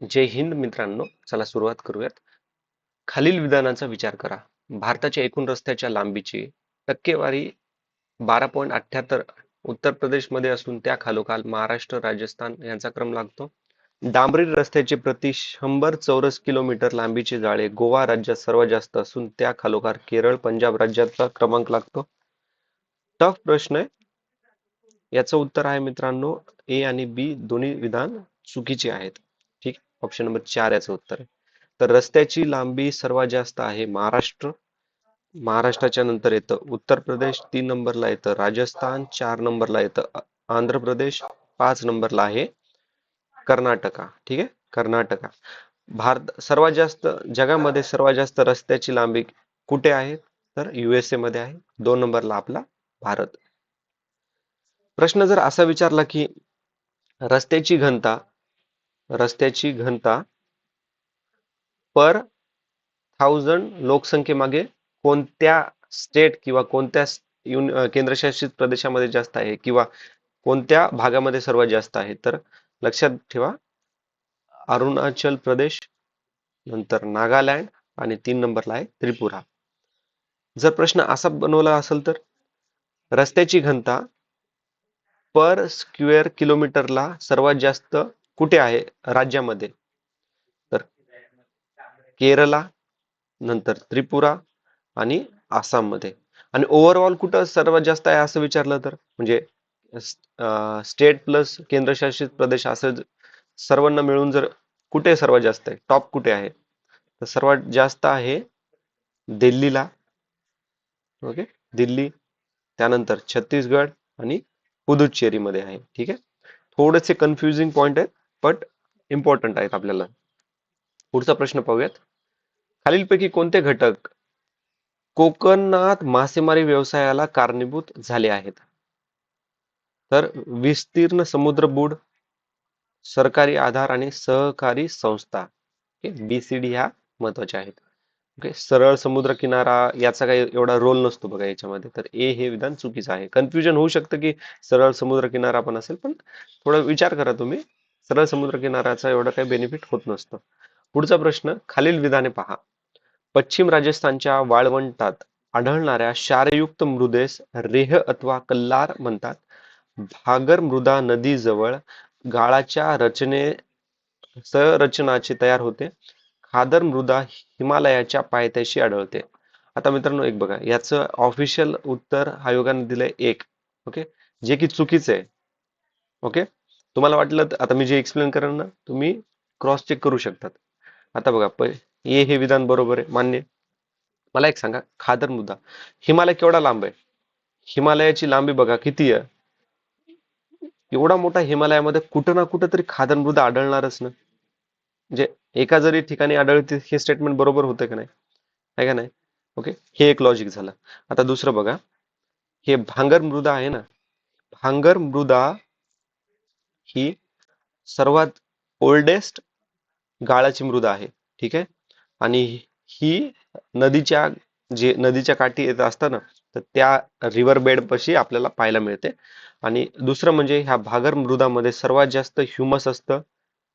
जय हिंद मित्रांनो चला सुरुवात करूयात. खालील विधानांचा विचार करा. भारताच्या एकूण रस्त्याच्या लांबीची टक्केवारी बारा पॉईंट अठ्ठ्याहत्तर उत्तर प्रदेशमध्ये असून त्या खालोखाल महाराष्ट्र राजस्थान यांचा क्रम लागतो. डांबरी रस्त्याचे प्रति शंभर चौरस किलोमीटर लांबीचे जाळे गोवा राज्यात सर्वात जास्त असून त्या खालोखाल केरळ पंजाब राज्याचा क्रमांक लागतो. टफ प्रश्न आहे. याचं उत्तर आहे मित्रांनो ए आणि बी दोन्ही विधान चुकीचे आहेत. ऑप्शन नंबर चार याचं उत्तर आहे. तर रस्त्याची लांबी सर्वात जास्त आहे महाराष्ट्र. महाराष्ट्राच्या नंतर येतं उत्तर प्रदेश तीन नंबरला येतं राजस्थान चार नंबरला येतं आंध्र प्रदेश पाच नंबरला आहे कर्नाटका. ठीक आहे? कर्नाटका. भारत सर्वात जास्त जगामध्ये सर्वात जास्त रस्त्याची लांबी कुठे आहे? तर युएसए मध्ये आहे. दोन नंबरला आपला भारत. प्रश्न जर असा विचारला की रस्त्याची घनता रस्त्याची घनता पर थाउजंड लोकसंख्येमागे कोणत्या स्टेट किंवा कोणत्या युन केंद्रशासित प्रदेशामध्ये जास्त आहे किंवा कोणत्या भागामध्ये सर्वात जास्त आहे? तर लक्षात ठेवा. अरुणाचल प्रदेश नंतर नागालँड आणि तीन नंबरला आहे त्रिपुरा. जर प्रश्न असा बनवला असेल तर रस्त्याची घनता पर स्क्वेअर किलोमीटरला सर्वात जास्त कुठे आहे? राज्यामध्ये. तर केरला नंतर त्रिपुरा आणि आसाममध्ये. आणि ओव्हरऑल कुठं सर्वात जास्त आहे असं विचारलं तर? म्हणजे स्टेट प्लस केंद्रशासित प्रदेश असं सर्वांना मिळून जर कुठे सर्वात जास्त आहे? टॉप कुठे आहे? तर सर्वात जास्त आहे दिल्लीला. ओके दिल्ली त्यानंतर छत्तीसगड आणि पुदुच्चेरीमध्ये आहे. ठीक आहे? थोडेसे कन्फ्युजिंग पॉइंट आहेत. बट इम्पॉर्टंट आहेत आपल्याला. पुढचा प्रश्न पाहूयात. खालीलपैकी कोणते घटक कोकणात मासेमारी व्यवसायाला कारणीभूत झाले आहेत? तर विस्तीर्ण समुद्र बुड सरकारी आधार आणि सहकारी संस्था बीसीडी ह्या महत्त्वाच्या आहेत. ओके सरळ समुद्र किनारा याचा काही एवढा रोल नसतो बघा याच्यामध्ये. तर ए हे विधान चुकीचं आहे. कन्फ्युजन होऊ शकतं की सरळ समुद्र किनारा पण असेल पण थोडा विचार करा तुम्ही. सरळ समुद्र किनाऱ्याचा एवढा काही बेनिफिट होत नसतं. पुढचा प्रश्न खालील विधाने पहा. पश्चिम राजस्थानच्या वाळवंटात आढळणाऱ्या क्षारयुक्त मृदेस रेह अथवा कल्लार म्हणतात. भागर मृदा नदीजवळ गाळाच्या रचने संरचनाचे तयार होते. खादर मृदा हिमालयाच्या पायथ्याशी आढळते. आता मित्रांनो एक बघा याचं ऑफिशियल उत्तर आयोगाने दिलंय एक ओके जे की चुकीचं आहे ओके तुम्हाला वाटलं आता मी जे एक्सप्लेन करेन ना तुम्ही क्रॉस चेक करू शकतात. आता बघा प ए हे विधान बरोबर आहे मान्य मला एक सांगा खादर मृदा हिमालय केवढा लांब आहे? हिमालयाची लांबी बघा किती आहे? एवढा मोठा हिमालयामध्ये कुठं ना कुठं तरी खादर मृदा आढळणारच ना. म्हणजे एका जरी ठिकाणी आढळते हे स्टेटमेंट बरोबर होतं का नाही? आहे का नाही? ओके हे एक लॉजिक झालं. आता दुसरं बघा. हे भांगर मृदा आहे ना. भांगर मृदा ही सर्वात ओल्डेस्ट गाळाची मृदा आहे. ठीक आहे? आणि ही नदीच्या जे नदीच्या काठी येत असतं ना तर त्या रिव्हर बेडपाशी आपल्याला पाहायला मिळते. आणि दुसरं म्हणजे ह्या भागर मृदामध्ये सर्वात जास्त ह्युमस असतं.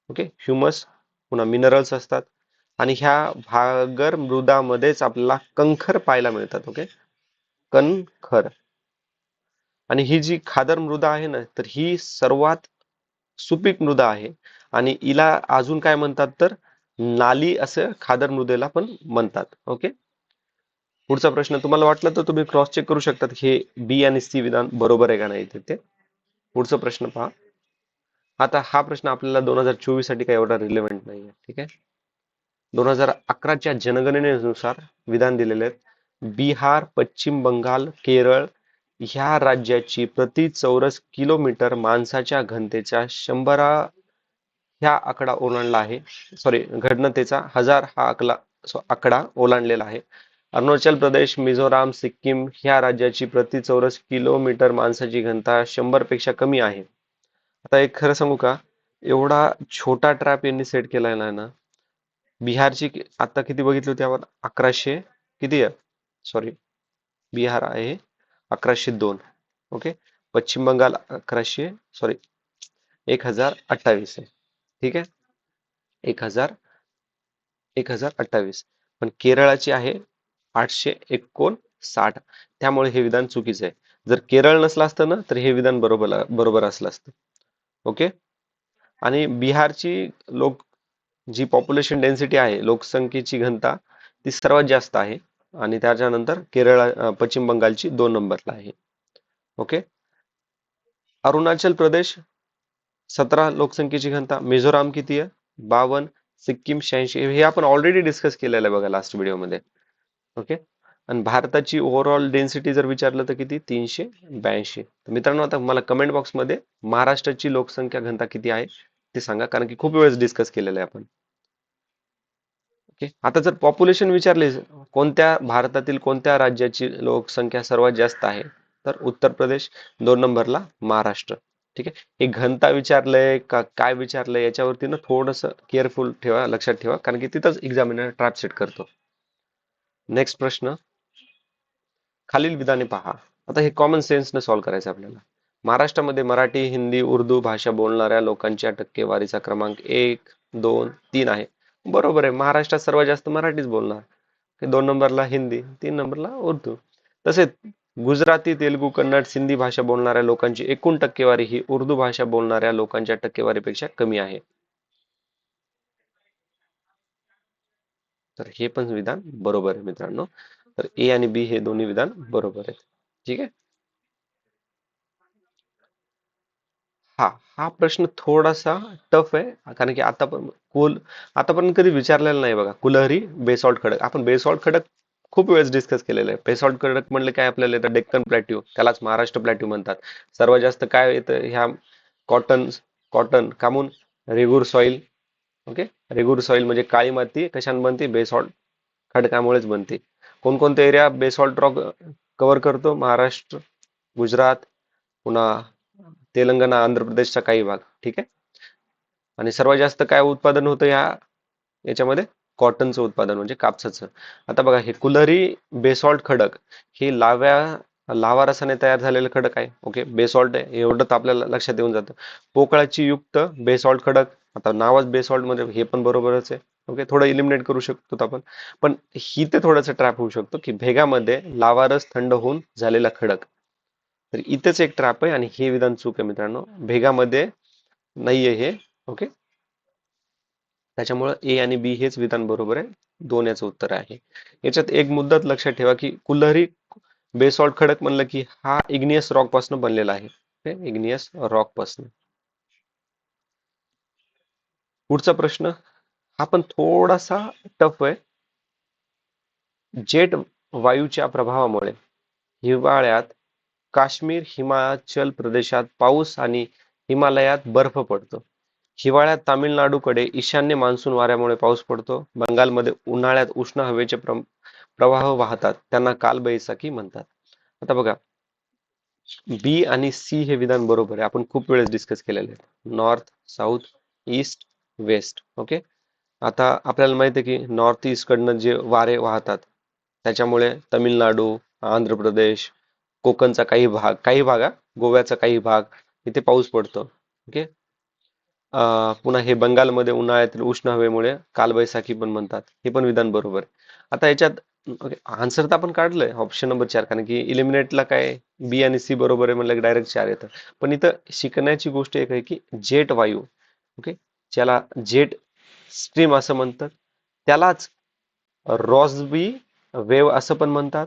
ओके? ह्युमस पुन्हा मिनरल्स असतात. आणि ह्या भागर मृदामध्येच आपल्याला कंखर पाहायला मिळतात. ओके? कणखर आणि ही जी खादर मृदा आहे ना तर ही सर्वात सुपीक मृदा आहे. आणि हिला अजून काय म्हणतात तर नाली असं खादर मृदेला पण म्हणतात. ओके पुढचा प्रश्न तुम्हाला वाटला तर तुम्ही क्रॉस चेक करू शकतात हे बी आणि सी विधान बरोबर आहे का नाही ते ते. पुढचा प्रश्न पहा. आता हा प्रश्न आपल्याला दोन हजार चोवीससाठी काही एवढा रिलेव्हंट नाही आहे ठीक आहे? दोन हजार अकराच्या जनगणनेनुसार विधान दिलेले आहेत. बिहार पश्चिम बंगाल केरळ ह्या राज्याची प्रति चौरस किलोमीटर माणसाच्या घनतेच्या शंभरा ह्या आकडा ओलांडला आहे. सॉरी घटनतेचा हजार हा आकडा आकडा ओलांडलेला आहे. अरुणाचल प्रदेश मिझोराम सिक्कीम ह्या राज्याची प्रति चौरस किलोमीटर माणसाची घनता शंभरपेक्षा कमी आहे. आता एक खरं सांगू का? एवढा छोटा ट्रॅप यांनी सेट केला आहे ना बिहारची आता किती बघितली होती आपण? अकराशे किती आहे? सॉरी बिहार आहे. अकराशे दोन. ओके पश्चिम बंगाल अकराशे सॉरी एक हजार अठ्ठावीस आहे. ठीक आहे? एक हजार एक हजार अठ्ठावीस. पण केरळाची आहे आठशे एकोणसाठ. त्यामुळे हे विधान चुकीचं आहे. जर केरळ नसलं असतं ना तर हे विधान बरोबर बरोबर असलं असतं. ओके आणि बिहारची लोक जी पॉप्युलेशन डेन्सिटी आहे लोकसंख्येची घनता ती सर्वात जास्त आहे. आणि त्याच्यानंतर केरळ पश्चिम बंगालची दोन नंबरला आहे. ओके? अरुणाचल प्रदेश सतरा लोकसंख्येची घनता. मिझोराम किती आहे? बावन सिक्कीम शहाऐंशी. हे आपण ऑलरेडी डिस्कस केलेलं आहे बघा लास्ट व्हिडिओमध्ये ओके? आणि भारताची ओव्हरऑल डेन्सिटी जर विचारलं तर किती? तीनशे ब्याऐंशी. तर मित्रांनो आता मला कमेंट बॉक्समध्ये महाराष्ट्राची लोकसंख्या घनता किती आहे ते सांगा. कारण की खूप वेळेस डिस्कस केलेलं आहे आपण. आता जर पॉप्युलेशन विचारले कोणत्या भारतातील कोणत्या राज्याची लोकसंख्या सर्वात जास्त आहे? तर उत्तर प्रदेश दोन नंबरला महाराष्ट्र. ठीक आहे? हे घनता विचारलंय का काय विचारलंय याच्यावरती ना थोडस केअरफुल ठेवा लक्षात ठेवा कारण की तिथंच एक्झामिनर ट्रॅप सेट करतो. नेक्स्ट प्रश्न. खालील विधाने पहा. आता हे कॉमन सेन्सनं सॉल्व्ह करायचं आपल्याला. महाराष्ट्रामध्ये मराठी हिंदी उर्दू भाषा बोलणाऱ्या लोकांच्या टक्केवारीचा क्रमांक एक दोन तीन आहे. बरोबर आहे. महाराष्ट्रात सर्वात जास्त मराठीच बोलणार. दोन नंबरला हिंदी तीन नंबरला उर्दू. तसेच गुजराती तेलुगू कन्नड सिंधी भाषा बोलणाऱ्या लोकांची एकूण टक्केवारी ही उर्दू भाषा बोलणाऱ्या लोकांच्या टक्केवारीपेक्षा कमी आहे. तर हे पण विधान बरोबर आहे मित्रांनो. तर ए आणि बी हे दोन्ही विधान बरोबर आहेत. ठीक आहे? हा हा प्रश्न थोडासा टफ आहे कारण की आता पण कुल आतापर्यंत कधी विचारलेला नाही बघा. कुलहरी बेसॉल्ट खडक. आपण बेसॉल्ट खडक खूप वेळेस डिस्कस केलेलं आहे. बेसॉल्ट खडक म्हणलं काय आपल्याला येतं? डेक्कन प्लॅट्यू त्यालाच महाराष्ट्र प्लॅट्यू म्हणतात. सर्वात जास्त काय येतं? ह्या cotton cotton कामून regur soil okay? Regur soil म्हणजे काळी माती कशाने बनते? बेसॉल्ट खडकामुळेच बनते. कोणकोणते एरिया बेसॉल्ट रॉक कव्हर करतो? महाराष्ट्र गुजरात पुन्हा तेलंगणा आंध्र प्रदेशचा काही भाग ठीक आहे? आणि सर्वात जास्त काय उत्पादन होतं या याच्यामध्ये? कॉटनचं उत्पादन म्हणजे कापसाचं. आता बघा हे कुलरी बेसॉल्ट खडक हे लाव्या लावा रसाने तयार झालेलं खडक आहे ओके? बेसॉल्ट आहे एवढं तर आपल्याला लक्षात येऊन जातं. पोकळाची युक्त बेसॉल्ट खडक आता नावच बेसॉल्टमध्ये हे पण बरोबरच आहे ओके? थोडं इलिमिनेट करू शकतो आपण. पण ही ते थोडंसं ट्रॅप होऊ शकतो की भेगामध्ये लावारस थंड होऊन झालेला खडक. तर इथेच एक ट्रॅप आहे आणि हे विधान चूक आहे मित्रांनो. भेगामध्ये नाहीये हे ओके त्याच्यामुळे ए आणि बी हेच विधान बरोबर आहे. दोन याचं उत्तर आहे. याच्यात एक मुद्दाच लक्षात ठेवा की कुल्हरी बेसॉल्ट खडक म्हणलं की हा इग्नियस रॉकपासून बनलेला आहे. इग्नियस रॉकपासून. पुढचा प्रश्न हा पण थोडासा टफ आहे. जेट वायूच्या प्रभावामुळे हिवाळ्यात काश्मीर हिमाचल प्रदेशात पाऊस आणि हिमालयात बर्फ पडतो. हिवाळ्यात तामिळनाडूकडे ईशान्य मान्सून वाऱ्यामुळे पाऊस पडतो. बंगालमध्ये उन्हाळ्यात उष्ण हवेचे प्रवाह वाहतात. त्यांना कालबैसाखी म्हणतात. आता बघा बी आणि सी हे विधान बरोबर आहे. आपण खूप वेळेस डिस्कस केलेले आहेत. North south east west okay आता आपल्याला माहिती आहे की नॉर्थ ईस्ट कडनं जे वारे वाहतात त्याच्यामुळे तमिळनाडू आंध्र प्रदेश कोकणचा काही भाग काही भाग गोव्याचा काही भाग इथे पाऊस पडतो. ओके पुन्हा हे बंगालमध्ये उन्हाळ्यातील उष्ण हवेमुळे कालबैसाखी पण म्हणतात. हे पण विधान बरोबर. आता याच्यात आन्सर तर आपण काढलंय ऑप्शन नंबर चार कारण की इलिमिनेटला काय बी आणि सी बरोबर आहे म्हणलं डायरेक्ट चार येतं. पण इथं शिकण्याची गोष्ट एक आहे की जेट वायू ओके ज्याला जेट स्ट्रीम असं म्हणतात त्यालाच रॉसबी वेव असं पण म्हणतात.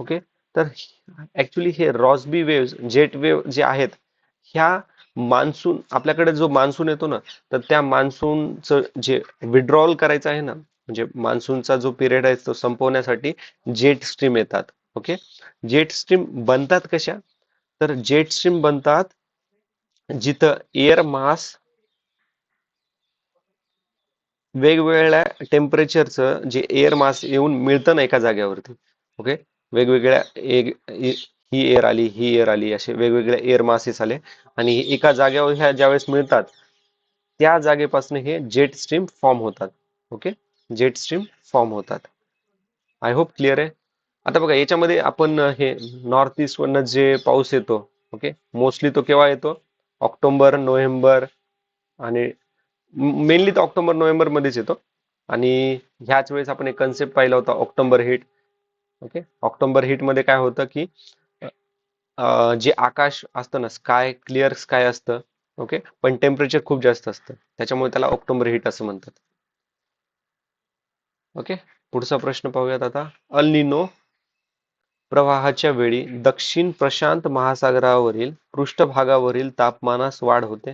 ओके तर ऍक्च्युली हे रॉसबी वेव्स जेट वेव्ह जे आहेत ह्या मान्सून आपल्याकडे जो मान्सून येतो ना तर त्या मान्सूनचं जे विड्रॉल करायचं आहे ना म्हणजे मान्सूनचा जो पिरियड आहे तो संपवण्यासाठी जेट स्ट्रीम येतात ओके जेट स्ट्रीम बनतात कशा? तर जेट स्ट्रीम बनतात जिथं एअर मास वेगवेगळ्या टेम्परेचरचं जे एअर मास येऊन मिळतं ना एका जागेवरती ओके वेगवेगळ्या ही एअर आली ही एअर आली असे वेगवेगळे एअर मासेस आले. आणि एका जागेवर ह्या ज्यावेळेस मिळतात त्या जागेपासून हे जेट स्ट्रीम फॉर्म होतात. ओके जेट स्ट्रीम फॉर्म होतात. आय होप क्लिअर आहे. आता बघा याच्यामध्ये आपण हे नॉर्थ ईस्टवरनं जे पाऊस येतो ओके मोस्टली तो केव्हा येतो? ऑक्टोबर नोव्हेंबर आणि मेनली तर ऑक्टोबर नोव्हेंबरमध्येच येतो. आणि ह्याच वेळेस आपण एक कन्सेप्ट पाहिला होता ऑक्टोबर हिट ओके? ऑक्टोबर हिटमध्ये काय होतं की जे आकाश असतं ना स्काय क्लिअर स्काय असतं ओके? पण टेम्परेचर खूप जास्त असतं. त्याच्यामुळे त्याला ऑक्टोबर हिट असं म्हणतात. ओके? पुढचा प्रश्न पाहूयात आता. अलिनो प्रवाहाच्या वेळी दक्षिण प्रशांत महासागरावरील पृष्ठभागावरील तापमानास वाढ होते.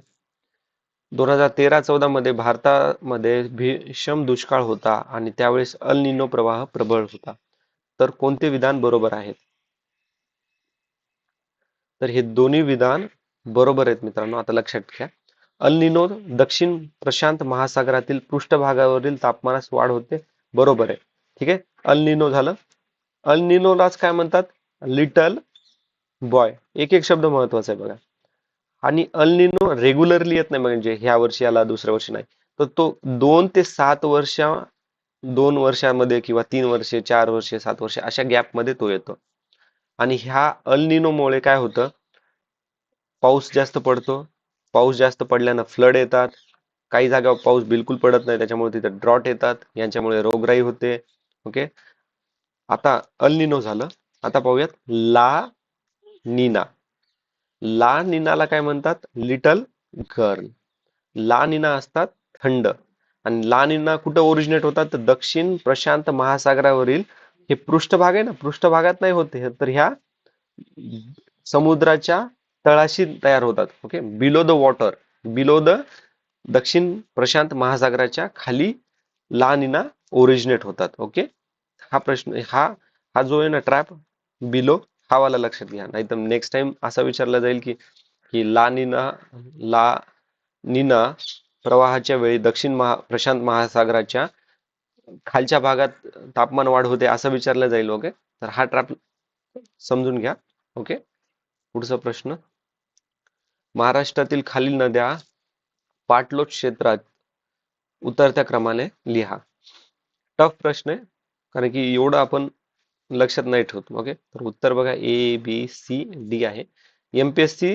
दोन हजार तेरा चौदा मध्ये भारतामध्ये भीषण दुष्काळ होता आणि त्यावेळेस अलिनो प्रवाह प्रबळ होता. तर कोणते विधान बरोबर आहेत? तर हे दोन्ही विधान बरोबर आहेत मित्रांनो आता लक्षात घ्या. अल निनो दक्षिण प्रशांत महासागरातील पृष्ठभागावरील तापमानास वाढ होते बरोबर आहे. ठीक आहे? अलनिनो झालं. अल निनोलाच काय म्हणतात? Little boy. एक एक शब्द महत्त्वाचा आहे बघा. आणि अलनिनो रेग्युलरली येत नाही म्हणजे ह्या वर्षी आला दुसऱ्या वर्षी नाही. तर तो दोन ते सात वर्ष दोन वर्षामध्ये किंवा तीन वर्षे चार वर्षे सात वर्षे अशा गॅपमध्ये तो येतो. आणि ह्या अलनिनोमुळे काय होतं? पाऊस जास्त पडतो. पाऊस जास्त पडल्यानं फ्लड येतात. काही जागा पाऊस बिलकुल पडत नाही. त्याच्यामुळे तिथे ड्रॉट येतात. यांच्यामुळे रोगराई होते. ओके आता अलनिनो झालं. आता पाहूयात ला निना ला निनाला काय म्हणतात? लिटल गर्ल ला निना असतात थंड. आणि ला कुठं ओरिजिनेट होतात? तर दक्षिण प्रशांत महासागरावरील हे पृष्ठभाग आहे ना? पृष्ठभागात नाही होते तर ह्या समुद्राच्या तळाशी तयार होतात. Okay below the water below the दक्षिण प्रशांत महासागराच्या खाली ला निना ओरिजिनेट होतात. ओके हा प्रश्न हा हा जो आहे ना ट्रॅप बिलो हा वाला लक्षात घ्या. नाहीतर नेक्स्ट टाइम असा विचारला जाईल की की ला ला निना प्रवाहाच्या वेळी दक्षिण महा प्रशांत महासागराच्या खालच्या भागात तापमान वाढ होते असं विचारलं जाईल ओके? तर हा ट्रॅप समजून घ्या ओके? पुढचा प्रश्न. महाराष्ट्रातील खालील नद्या पाटलोट क्षेत्रात उतरत्या क्रमाने लिहा. टफ प्रश्न आहे कारण की एवढं आपण लक्षात नाही ठेवत ओके? तर उत्तर बघा ए बी सी डी आहे. एमपीएससी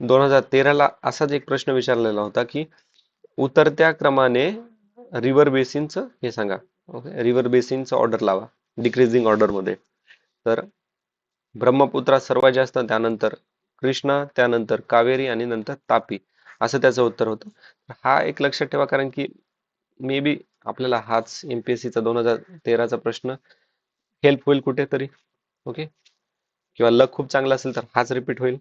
दोन हजार तेराला असाच एक प्रश्न विचारलेला होता की उतरत्या क्रमाने रिव्हर बेसिनचं हे सांगा. ओके रिव्हर बेसिनचं ऑर्डर लावा. डिक्रीजिंग ऑर्डरमध्ये. तर ब्रह्मपुत्रा सर्वात जास्त त्यानंतर कृष्णा त्यानंतर कावेरी आणि नंतर तापी. असं त्याचं उत्तर होतं. हा एक लक्षात ठेवा कारण की मे बी आपल्याला हाच एमपीएससीचा दोन हजार तेराचा प्रश्न हेल्प होईल कुठेतरी. ओके किंवा लक खूप चांगला असेल तर हाच रिपीट होईल.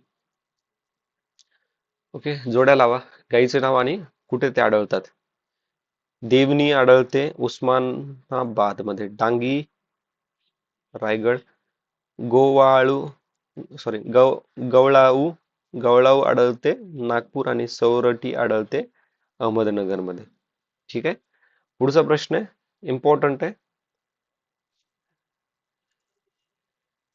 ओके जोड्या लावा. गाईचे नाव आणि कुठे ते आढळतात? देवनी आढळते उस्मानाबादमध्ये. डांगी रायगड गोवाळू सॉरी गव गवळाऊ गवळाऊ आढळते. नागपूर आणि सौरटी आढळते अहमदनगरमध्ये. ठीक आहे? पुढचा प्रश्न आहे. इम्पॉर्टंट आहे.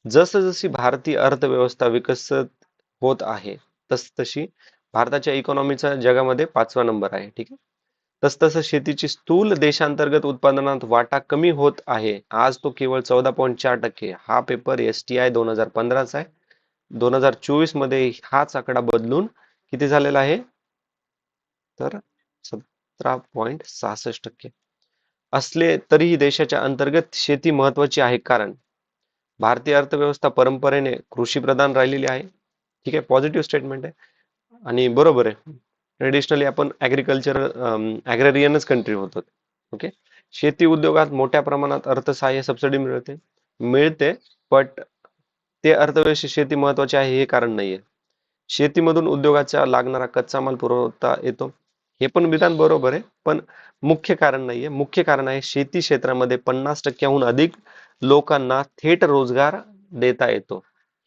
जसजशी भारतीय अर्थव्यवस्था विकसित होत आहे तस तशी भारताच्या इकॉनॉमीचा जगामध्ये पाचवा नंबर आहे ठीक आहे? तसतसं शेतीची स्थूल देशांतर्गत उत्पादनात वाटा कमी होत आहे. आज तो केवळ चौदा पॉईंट चार टक्के. हा पेपर एस टी आय दोन हजार पंधराचा आहे. दोन हजार चोवीसमध्ये हाच आकडा बदलून किती झालेला आहे? तर सतरा पॉईंट सहासष्ट टक्के. असले तरीही देशाच्या अंतर्गत शेती महत्वाची आहे कारण भारतीय अर्थव्यवस्था परंपरेने कृषी प्रधान राहिलेली आहे. ठीक आहे? पॉझिटिव्ह स्टेटमेंट आहे. आणि बरोबर आहे. ट्रेडिशनली आपण ऍग्रिकल्चर ऍग्रेरियनच कंट्री होतो. ओके शेती उद्योगात मोठ्या प्रमाणात अर्थसहाय्य सबसिडी मिळते मिळते बट ते अर्थव्यवस्थेत शेती महत्वाची आहे हे कारण नाहीये. शेतीमधून उद्योगाचा लागणारा कच्चा माल पुरवता येतो. हे पण विधान बरोबर आहे पण मुख्य कारण नाहीये. मुख्य कारण आहे शेती क्षेत्रामध्ये पन्नास टक्क्याहून अधिक लोकांना थेट रोजगार देता येतो.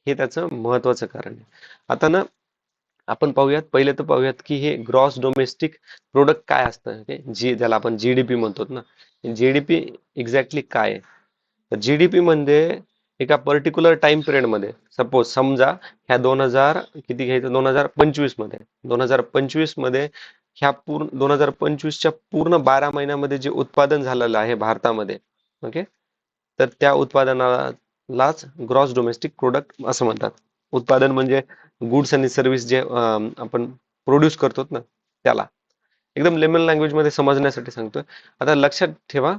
हे त्याचं महत्वाचं कारण आहे. आता ना आपण पाहूयात पहिले तर पाहूयात की हे ग्रॉस डोमेस्टिक प्रोडक्ट काय असतं जी ज्याला आपण जीडीपी म्हणतो ना. जीडीपी एक्झॅक्टली काय? आहे जीडीपी म्हणजे एका पर्टिक्युलर टाइम पिरियडमध्ये सपोज समजा ह्या दोन हजार किती घ्यायचं? दोन हजार पंचवीसमध्ये. दोन हजार पंचवीसमध्ये ह्या पूर्ण दोन हजार पंचवीसच्या पूर्ण बारा महिन्यामध्ये जे उत्पादन झालेलं आहे भारतामध्ये ओके तर त्या उत्पादनालाच ग्रॉस डोमेस्टिक प्रोडक्ट असं म्हणतात. उत्पादन म्हणजे गुड्स आणि सर्व्हिस जे आपण प्रोड्यूस करतो ना त्याला. एकदम लेमन लँग्वेजमध्ये समजण्यासाठी सांगतोय. आता लक्षात ठेवा.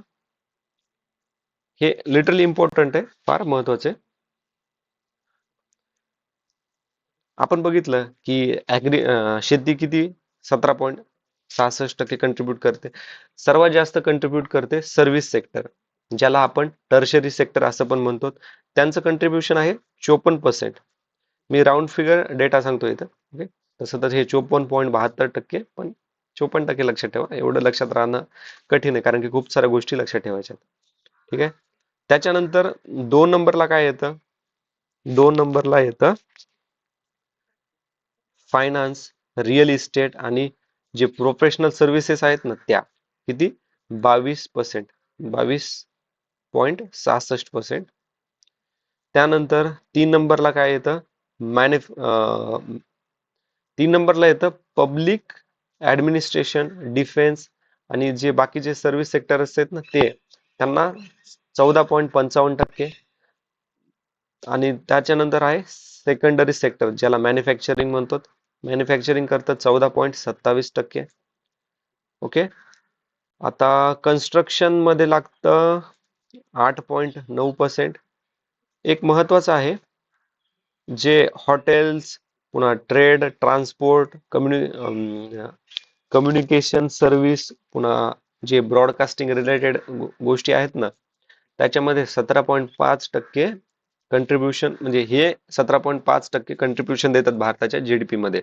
हे लिटरली इम्पॉर्टंट आहे फार महत्त्वाचे आपण बघितलं की ऍग्री शेती किती? सतरा पॉईंट सहासष्ट टक्के कंट्रीब्यूट करते. सर्वात जास्त कंट्रीब्यूट करते सर्व्हिस सेक्टर ज्याला आपण टर्शरी सेक्टर असं पण म्हणतो. त्यांचं कंट्रीब्युशन आहे चोपन्न पर्सेंट मी राऊंड फिगर डेटा सांगतो इथं. ओके तसं तर हे चोपन्न पॉईंट बहात्तर टक्के पण चोपन्न टक्के लक्षात ठेवा. एवढं लक्षात राहणं कठीण आहे कारण की खूप साऱ्या गोष्टी लक्षात ठेवायच्या ठीक आहे? त्याच्यानंतर दोन नंबरला काय येतं? दोन नंबरला येतं फायनान्स रिअल इस्टेट आणि जे प्रोफेशनल सर्व्हिसेस आहेत ना त्या. किती? बावीस पर्सेंट बावीस पॉईंट सहासष्ट पर्सेंट त्यानंतर तीन नंबरला काय येतं? मॅन्युफ तीन नंबरला येतं पब्लिक ऍडमिनिस्ट्रेशन डिफेन्स आणि जे बाकीचे सर्व्हिस सेक्टर असतात ना ते. त्यांना चौदा पॉईंट पंचावन्न टक्के. आणि त्याच्यानंतर आहे सेकंडरी सेक्टर ज्याला मॅन्युफॅक्चरिंग म्हणतो मॅन्युफॅक्चरिंग करतं चौदा पॉईंट सत्तावीस टक्के. ओके? आता कन्स्ट्रक्शनमध्ये लागतं आठ पॉईंट नऊ पर्सेंट एक महत्वाचं आहे जे हॉटेल्स पुन्हा ट्रेड ट्रान्सपोर्ट कम्युनि कम्युनिकेशन सर्व्हिस पुन्हा जे ब्रॉडकास्टिंग रिलेटेड गोष्टी आहेत ना त्याच्यामध्ये सतरा पॉईंट पाच टक्के कंट्रीब्युशन म्हणजे हे सतरा पॉईंट पाच टक्के कंट्रीब्युशन देतात भारताच्या जी डी मध्ये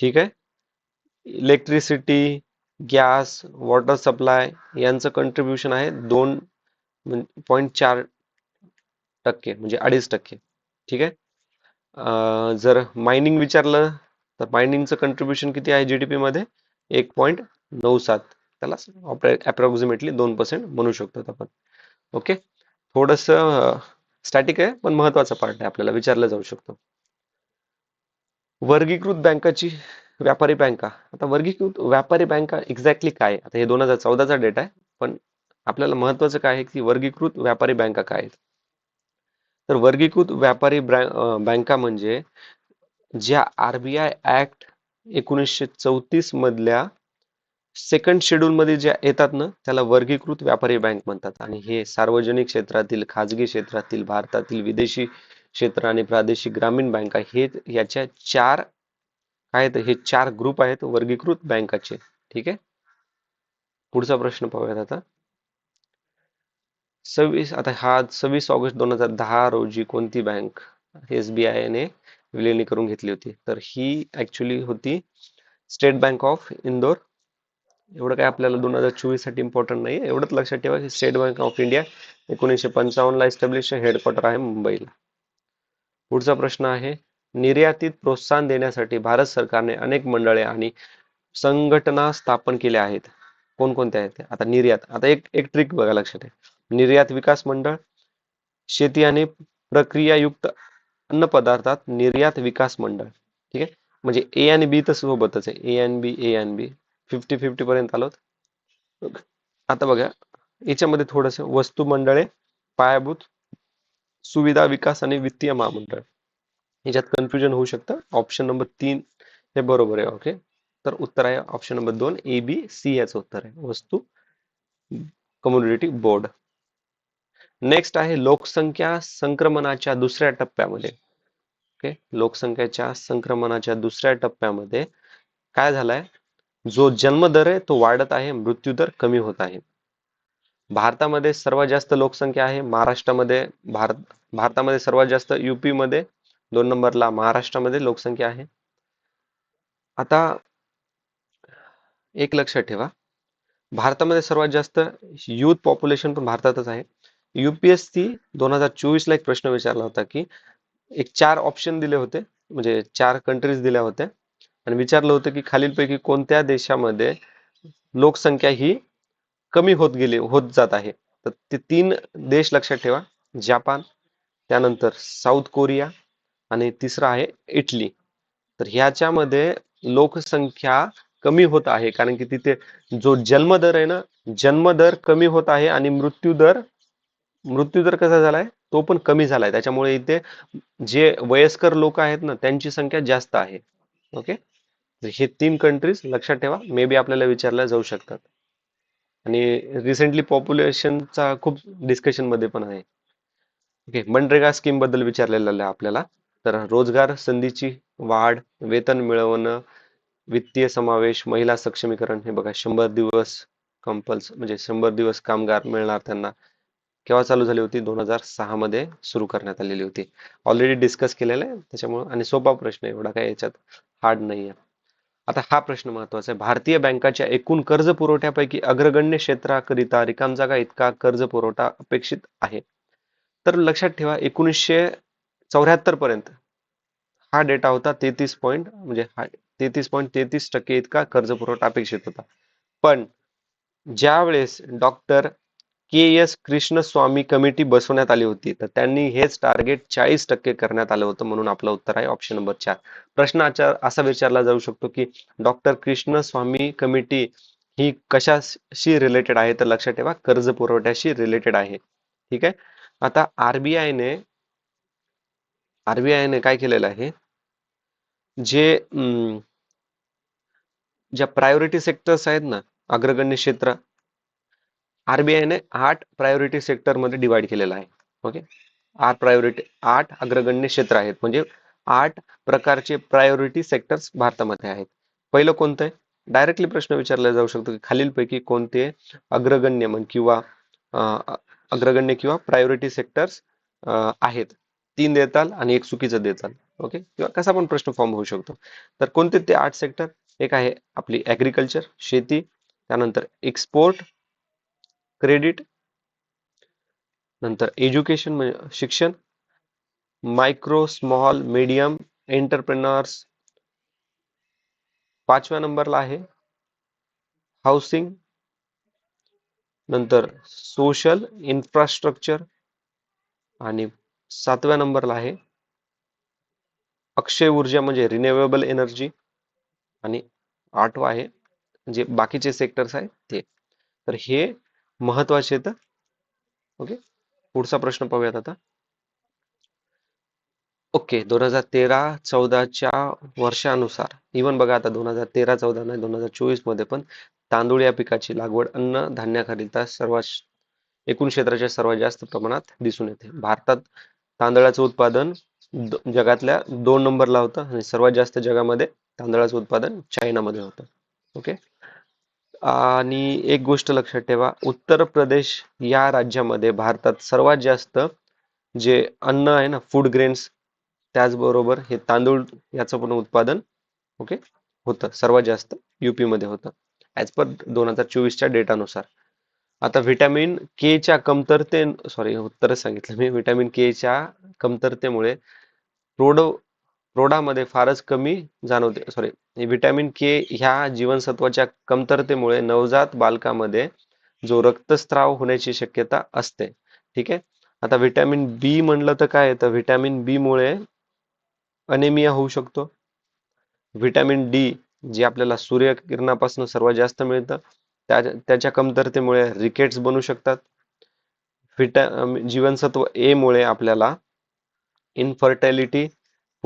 ठीक आहे? इलेक्ट्रिसिटी गॅस वॉटर सप्लाय यांचं कंट्रीब्युशन आहे दोन पॉईंट चार टक्के म्हणजे अडीच टक्के. ठीक आहे? जर मायनिंग विचारलं तर मायनिंगचं कंट्रीब्युशन किती आहे जीडीपी मध्ये? एक पॉईंट नऊ सात. त्याला अप्रॉक्सिमेटली दोन पर्सेंट म्हणू शकतो आपण. ओके थोडस स्टॅटिक आहे पण महत्त्वाचा पार्ट आहे आपल्याला विचारलं जाऊ शकतो. वर्गीकृत बँकाची व्यापारी बँका. आता वर्गीकृत व्यापारी बँका एक्झॅक्टली काय? आता हे दोन हजार चौदाचा डेटा आहे पण आपल्याला महत्वाचं काय आहे की वर्गीकृत व्यापारी बँका काय आहेत? तर वर्गीकृत व्यापारी ब्रँ- बँका म्हणजे ज्या आरबीआय ऍक्ट एकोणीसशे चौतीस मधल्या सेकंड शेड्यूल मध्ये ज्या येतात ना त्याला वर्गीकृत व्यापारी बँक म्हणतात. आणि हे सार्वजनिक क्षेत्रातील खाजगी क्षेत्रातील भारतातील विदेशी क्षेत्र आणि प्रादेशिक ग्रामीण बँका हे याच्या चार काय आहेत हे चार ग्रुप आहेत वर्गीकृत बँकाचे. ठीक आहे? पुढचा प्रश्न पाहूयात आता. सव्वीस आता हा सव्वीस ऑगस्ट दोन हजार दहा रोजी कोणती बँक एसबीआय ने विलिनी करून घेतली होती? तर ही ऍक्च्युली होती स्टेट बँक ऑफ इंदोर एवढं काय आपल्याला दोन हजार चोवीससाठी इम्पॉर्टंट नाही एवढंच लक्षात ठेवा की स्टेट बँक ऑफ इंडिया एकोणीसशे पंचावन्न ला एस्टॅब्लिश हेडक्वार्टर आहे मुंबईला. पुढचा प्रश्न आहे निर्यातीत प्रोत्साहन देण्यासाठी भारत सरकारने अनेक मंडळे आणि संघटना स्थापन केल्या आहेत. कोणकोणत्या आहेत? आता निर्यात. आता एक एक ट्रिक बघा लक्षात आहे निर्यात विकास मंडळ शेती आणि प्रक्रियायुक्त अन्न पदार्थात निर्यात विकास मंडळ. ठीक आहे? म्हणजे ए आणि बी तर सोबतच आहे. ए आणि बी ए आणि बी फिफ्टी फिफ्टी पर्यंत आलो. आता बघा याच्यामध्ये थोडस वस्तू मंडळे पायाभूत सुविधा विकास आणि वित्तीय महामंडळ. याच्यात कन्फ्युजन होऊ शकतं. ऑप्शन नंबर तीन हे बरोबर आहे ओके तर उत्तर आहे ऑप्शन नंबर दोन ए बी सी याचं उत्तर आहे. वस्तू कम्युनिटी बोर्ड नेक्स्ट आहे लोकसंख्या संक्रमणाच्या दुसऱ्या टप्प्यामध्ये. ओके लोकसंख्येच्या संक्रमणाच्या दुसऱ्या टप्प्यामध्ये काय झालाय? जो जन्मदर आहे तो वाढत आहे मृत्यूदर कमी होत आहे. भारतामध्ये सर्वात जास्त लोकसंख्या आहे महाराष्ट्रामध्ये. भारत भारतामध्ये सर्वात जास्त युपीमध्ये. दोन नंबरला महाराष्ट्रामध्ये लोकसंख्या आहे. आता एक लक्षात ठेवा. भारतामध्ये सर्वात जास्त युथ पॉप्युलेशन पण भारतातच आहे. युपीएससी दोन हजार चोवीस ला एक प्रश्न विचारला होता की एक चार ऑप्शन दिले होते म्हणजे चार कंट्रीज दिल्या होत्या. आणि विचारलं होतं की खालीलपैकी कोणत्या देशामध्ये लोकसंख्या ही कमी होत गेली होत जात आहे. तर ते तीन देश लक्षात ठेवा. जपान त्यानंतर साऊथ कोरिया आणि तिसरा आहे इटली. तर ह्याच्यामध्ये लोकसंख्या कमी होत आहे कारण की तिथे जो जन्मदर आहे ना जन्मदर कमी होत आहे आणि मृत्यूदर मृत्यूदर कसा झालाय तो पण कमी झालाय. त्याच्यामुळे इथे जे वयस्कर लोक आहेत ना त्यांची संख्या जास्त आहे. ओके? हे तीन कंट्रीज लक्षात ठेवा. मे बी आपल्याला विचारल्या जाऊ शकतात. आणि रिसेंटली पॉप्युलेशनचा खूप डिस्कशनमध्ये पण आहे. ओके? मनरेगा स्कीमबद्दल विचारलेलं आहे आपल्याला. तर रोजगार संधीची वाढ वेतन मिळवणं वित्तीय समावेश महिला सक्षमीकरण हे बघा शंभर दिवस कंपल्स म्हणजे शंभर दिवस कामगार मिळणार त्यांना. केव्हा चालू झाली होती? दोन हजार सहा मध्ये सुरू करण्यात आलेली होती. ऑलरेडी डिस्कस केलेलं आहे. त्याच्यामुळे आणि सोपा प्रश्न आहे एवढा काय याच्यात हार्ड नाही आहे आता हा प्रश्न महत्त्वाचा आहे. भारतीय बँकाच्या एकूण कर्ज पुरवठ्यापैकी अग्रगण्य क्षेत्राकरिता रिकाम जागा इतका कर्ज पुरवठा अपेक्षित आहे. तर लक्षात ठेवा एकोणीसशे चौऱ्याहत्तर पर्यंत हा डेटा होता. तेहतीस पॉईंट म्हणजे तेहतीस पॉईंट तेहतीस टक्के इतका कर्ज पुरवठा अपेक्षित होता. पण ज्या वेळेस doctor K S Krishnaswamy committee बसवण्यात आली होती. तर त्यांनी हेच टार्गेट चाळीस टक्के करण्यात आलं होतं म्हणून आपलं उत्तर आहे ऑप्शन नंबर चार. प्रश्न असा विचारला जाऊ शकतो की डॉक्टर कृष्णस्वामी कमिटी ही कशाशी रिलेटेड आहे? तर लक्षात ठेवा कर्ज पुरवठ्याशी रिलेटेड आहे. ठीक आहे? आता आरबीआयने आरबीआयने काय केलेलं आहे? जे ज्या प्रायोरिटी सेक्टर्स आहेत ना अग्रगण्य क्षेत्र आरबीआयने आठ प्रायोरिटी सेक्टरमध्ये डिवाइड केलेला आहे. ओके आठ प्रायोरिटी आठ अग्रगण्य क्षेत्र आहेत. म्हणजे आठ प्रकारचे प्रायोरिटी सेक्टर्स भारतामध्ये आहेत. पहिलं कोणतं आहे? डायरेक्टली प्रश्न विचारला जाऊ शकतो की खालीलपैकी कोणते अग्रगण्य म्हण किंवा अग्रगण्य किंवा प्रायोरिटी सेक्टर्स आहेत. तीन देताल आणि एक चुकीचं देताल. ओके किंवा कसा पण प्रश्न फॉर्म होऊ शकतो. तर कोणते ते आठ सेक्टर एक आहे आपली ऍग्रिकल्चर शेती त्यानंतर एक्सपोर्ट क्रेडिट नंतर एज्युकेशन म्हणजे शिक्षण मायक्रो स्मॉल मीडियम एंटरप्रेनर्स पाचव्या नंबरला आहे हाऊसिंग नंतर सोशल इन्फ्रास्ट्रक्चर आणि सातव्या नंबरला आहे अक्षय ऊर्जा म्हणजे रिन्युएबल एनर्जी आणि आठवा आहे जे बाकीचे सेक्टर्स आहेत ते. तर हे महत्त्वाचे तर ओके. पुढचा प्रश्न पाहूयात आता. ओके दोन हजार तेरा चौदाच्या वर्षानुसार इवन बघा आता दोन हजार तेरा चौदा नाही दोन हजार चोवीसमध्ये पण तांदूळ या पिकाची लागवड अन्न धान्याकरिता सर्वात एकूण क्षेत्राच्या सर्वात जास्त प्रमाणात दिसून येते. भारतात तांदळाचं उत्पादन जगातल्या दोन नंबरला होतं आणि सर्वात जास्त जगामध्ये तांदळाचं उत्पादन चायनामध्ये होतं. ओके? आणि एक गोष्ट लक्षात ठेवा उत्तर प्रदेश या राज्यामध्ये भारतात सर्वात जास्त जे अन्न आहे ना फूड ग्रेन्स त्याचबरोबर हे तांदूळ याचं पण उत्पादन ओके होतं सर्वात जास्त युपी मध्ये होतं ॲज पर दोन हजार चोवीसच्या डेटानुसार आता व्हिटॅमिन के च्या कमतरते सॉरी उत्तरच सांगितलं मी व्हिटॅमिन के च्या कमतरतेमुळे प्रौढ प्रौढामध्ये फारच कमी जाणवते. सॉरी व्हिटॅमिन के ह्या जीवनसत्वाच्या कमतरतेमुळे नवजात बालकामध्ये जो रक्तस्त्राव होण्याची शक्यता असते. ठीक आहे? आता व्हिटॅमिन बी म्हणलं तर काय? तर व्हिटॅमिन बी मुळे अनेमिया होऊ शकतो. व्हिटॅमिन डी जे आपल्याला सूर्यकिरणापासून सर्वात जास्त मिळतं त्या त्याच्या कमतरतेमुळे रिकेट्स बनू शकतात. व्हिटॅ जीवनसत्व ए मुळे आपल्याला इन्फर्टॅलिटी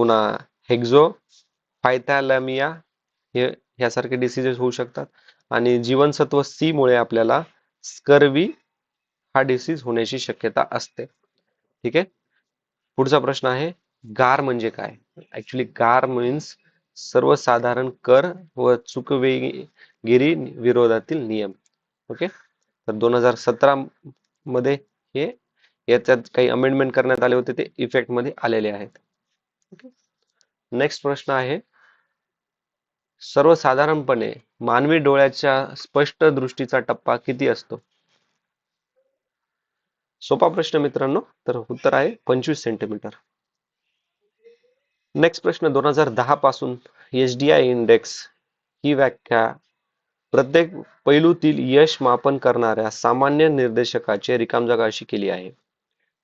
पुन्हा हेक्झो फायथॅलॅमिया हे ह्यासारखे डिसिजेस होऊ शकतात. आणि जीवनसत्व सी मुळे आपल्याला स्कर्वी हा डिसीज होण्याची शक्यता असते. ठीक आहे? पुढचा प्रश्न आहे गार म्हणजे काय? ऍक्च्युली गार मीन्स सर्वसाधारण कर व चुकवेगिरी विरोधातील नियम. ओके? तर दोन हजार सतरा मध्ये हे याच्यात काही अमेंडमेंट करण्यात आले होते ते इफेक्टमध्ये आलेले आहेत. नेक्स्ट प्रश्न आहे. सर्वसाधारणपणे मानवी डोळ्याच्या स्पष्ट दृष्टीचा टप्पा किती असतो? सोपा प्रश्न मित्रांनो तर उत्तर आहे पंचवीस सेंटीमीटर नेक्स्ट प्रश्न दोन हजार दहा पासून एच डी आय इंडेक्स ही व्याख्या प्रत्येक पैलूतील यश मापन करणाऱ्या सामान्य निर्देशकाचे रिकाम जागा अशी केली आहे.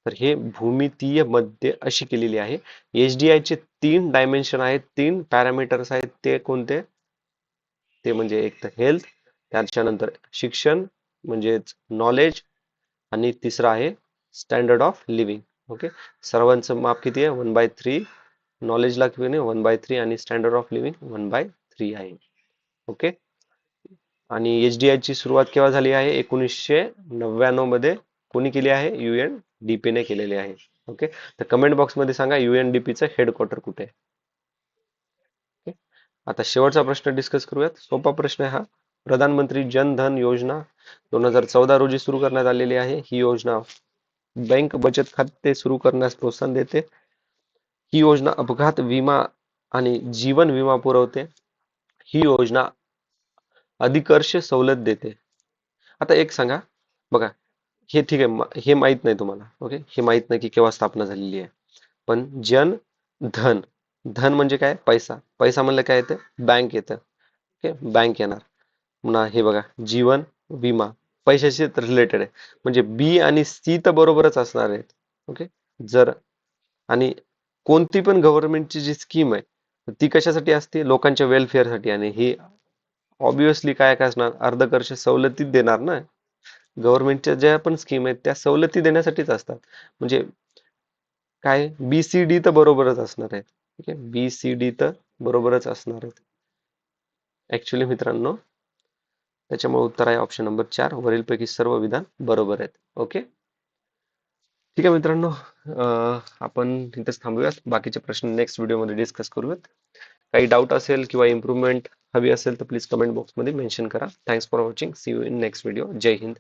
तर हे भूमितीय मध्य अशी केलेली आहे. एच डी चे तीन डायमेन्शन आहेत तीन पॅरामीटर्स आहेत ते कोणते? ते म्हणजे एक तर हेल्थ त्याच्यानंतर शिक्षण म्हणजेच नॉलेज आणि तिसरं आहे स्टँडर्ड ऑफ लिव्हिंग ओके सर्वांचं माप किती आहे? वन बाय थ्री नॉलेजला किती वन बाय थ्री आणि standard of living one by three आहे. ओके आणि एच डी ची सुरुवात केव्हा झाली आहे? एकोणीसशे नव्याण्णवमध्ये कोणी केली आहे? यू एन ने केलेले आहे. ओके तर कमेंट बॉक्समध्ये सांगा युएनडीपीचं हेडक्वार्टर कुठे आहे? आता शेवटचा प्रश्न डिस्कस करूयात. सोपा प्रश्न हा. प्रधानमंत्री जन धन योजना दोन हजार चौदा रोजी सुरू करण्यात आलेली आहे. ही योजना बँक बचत खाते सुरू करण्यास प्रोत्साहन देते. ही योजना अपघात विमा आणि जीवन विमा पुरवते. ही योजना अधिकर्ष सवलत देते. आता एक सांगा. बघा हे ठीक आहे हे माहीत नाही तुम्हाला ओके हे माहीत नाही की केव्हा स्थापना झालेली आहे. पण जन धन धन म्हणजे काय? पैसा. पैसा म्हणलं काय येतं? बँक येतं. ओके बँक येणार. पुन्हा हे बघा जीवन विमा. पैशाशी रिलेटेड आहे. म्हणजे बी आणि सी तर बरोबरच असणार आहेत. ओके जर आणि कोणती पण गव्हर्नमेंटची जी स्कीम आहे ती कशासाठी असते? लोकांच्या वेलफेअरसाठी आणि ही ऑब्विसली काय काय असणार? अर्धकर्ष सवलतीत देणार ना? गव्हर्नमेंटच्या ज्या पण स्कीम आहेत त्या सवलती देण्यासाठीच असतात. म्हणजे काय? बी सी डी तर बरोबरच असणार आहेत ठीक आहे? बी सी डी तर बरोबरच असणार आहेत. ऍक्च्युली मित्रांनो त्याच्यामुळे उत्तर आहे ऑप्शन नंबर चार. वरीलपैकी सर्व विधान बरोबर आहेत. ओके ठीक आहे मित्रांनो आपण इथेच थांबूयात. बाकीचे प्रश्न नेक्स्ट व्हिडिओमध्ये डिस्कस करूयात. काही डाऊट असेल किंवा इम्प्रूव्हमेंट हवी असेल तर प्लीज कमेंट बॉक्समध्ये मेन्शन करा. Thanks for watching see you in next video Jai Hind.